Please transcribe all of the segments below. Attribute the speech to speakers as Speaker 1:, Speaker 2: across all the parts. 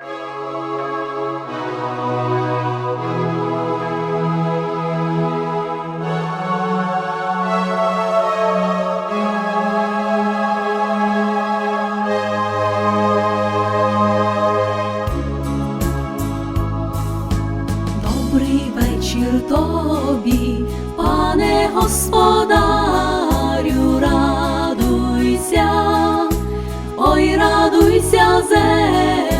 Speaker 1: Добрий вечір тобі, пане господарю, радуйся, ой, радуйся, землю.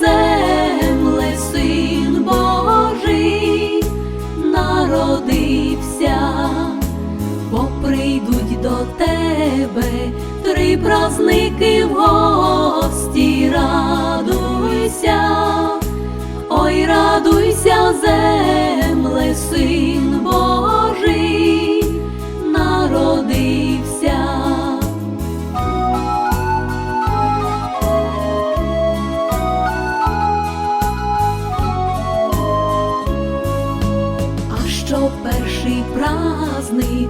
Speaker 1: до тебе три праздники в гості, радуйся. Ой, радуйся, земле, син Божий народився. А що перший праздник,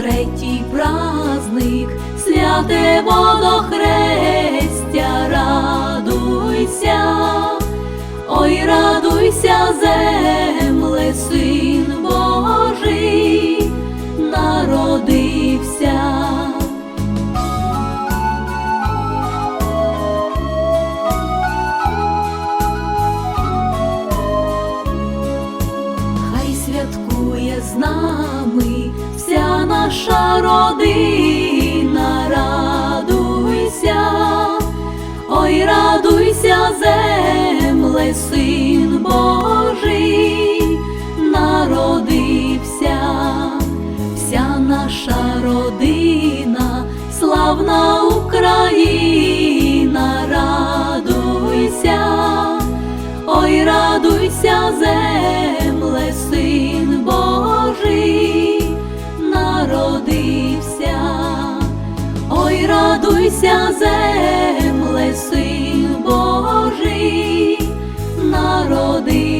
Speaker 1: третій праздник, святе водохрестя, радуйся, ой, радуйся, славна Україна, радуйся. Ой, радуйся, земле, син Божий народився, ой, радуйся, земле, син Божий народився.